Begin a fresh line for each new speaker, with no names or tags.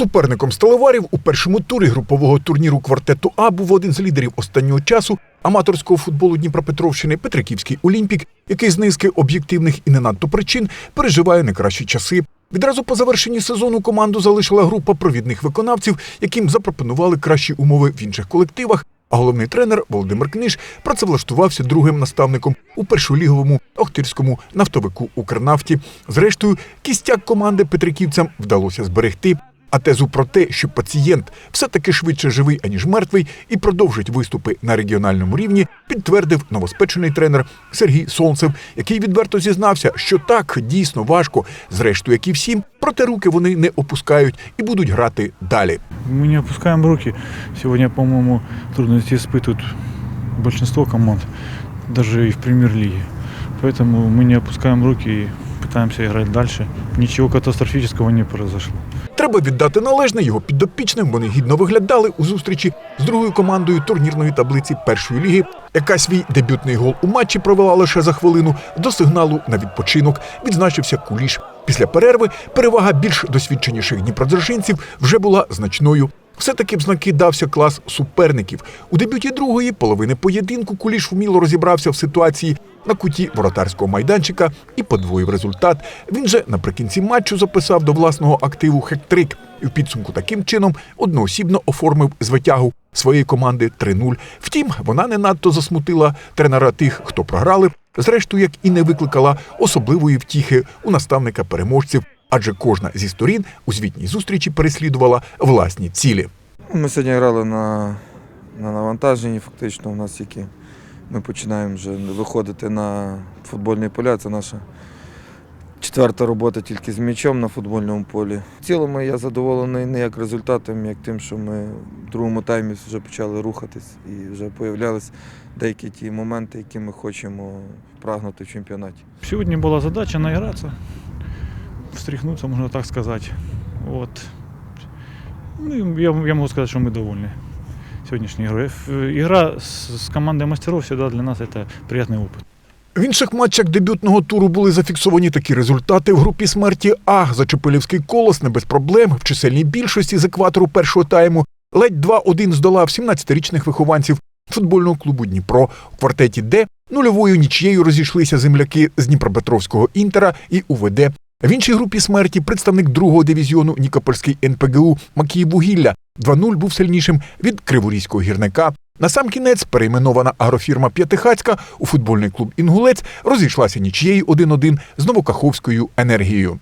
Суперником сталеварів у першому турі групового турніру квартету А був один з лідерів останнього часу аматорського футболу Дніпропетровщини Петриківський Олімпік, який з низки об'єктивних і не надто причин переживає не кращі часи. Відразу по завершенні сезону команду залишила група провідних виконавців, яким запропонували кращі умови в інших колективах. А головний тренер Володимир Книж працевлаштувався другим наставником у першоліговому Охтирському нафтовику Укрнафті. Зрештою, кістяк команди Петриківцям вдалося зберегти. А тезу про те, що пацієнт все-таки швидше живий, аніж мертвий, і продовжить виступи на регіональному рівні, підтвердив новоспечений тренер Сергій Солнцев, який відверто зізнався, що так дійсно важко, зрештою, як і всім, проте руки вони не опускають і будуть грати далі.
Мы не опускаем руки. Сегодня, по-моему, трудности испытывают большинство команд, даже и в премьер-лиге. Поэтому мы не опускаем руки и пытаемся играть дальше. Ничего катастрофического не произошло.
Треба віддати належне його підопічним. Вони гідно виглядали у зустрічі з другою командою турнірної таблиці першої ліги, яка свій дебютний гол у матчі провела лише за хвилину до сигналу на відпочинок. Відзначився куліш. Після перерви перевага більш досвідченіших дніпродзержинців вже була значною. Все-таки в знаки дався клас суперників. У дебюті другої половини поєдинку Куліш вміло розібрався в ситуації на куті воротарського майданчика і подвоїв результат. Він же наприкінці матчу записав до власного активу хек-трик і в підсумку таким чином одноосібно оформив звитягу своєї команди 3-0. Втім, вона не надто засмутила тренера тих, хто програли. Зрештою, як і не викликала особливої втіхи у наставника переможців, адже кожна зі сторін у звітній зустрічі переслідувала власні цілі.
Ми сьогодні грали на, на навантаженні, фактично. У нас тільки ми починаємо вже виходити на футбольні поля. Це наша четверта робота тільки з м'ячом на футбольному полі. В цілому я задоволений не як результатом, як тим, що ми в другому таймі вже почали рухатись і вже появлялись деякі ті моменти, які ми хочемо прагнути в чемпіонаті.
Сегодня была задача наиграться, встряхнуться, можно так сказать. Вот. Ну, и я, я могу сказать, что мы довольны сегодняшней игрой. Ф- Игра с, с командой мастеров всегда для нас это приятный опыт.
В інших матчах дебютного туру були зафіксовані такі результати в групі смерті А. Зачепилівський колос не без проблем в чисельній більшості з екватору першого тайму. Ледь 2-1 здолав 17-річних вихованців футбольного клубу Дніпро. У квартеті Д нульовою нічією розійшлися земляки з Дніпропетровського інтера і УВД. В іншій групі смерті представник другого дивізіону Нікопольський НПГУ Макіїввугілля 2-0 був сильнішим від Криворізького гірника. На сам кінець перейменована агрофірма П'ятихацька у футбольний клуб Інгулець розійшлася нічією 1-1 з Новокаховською енергією.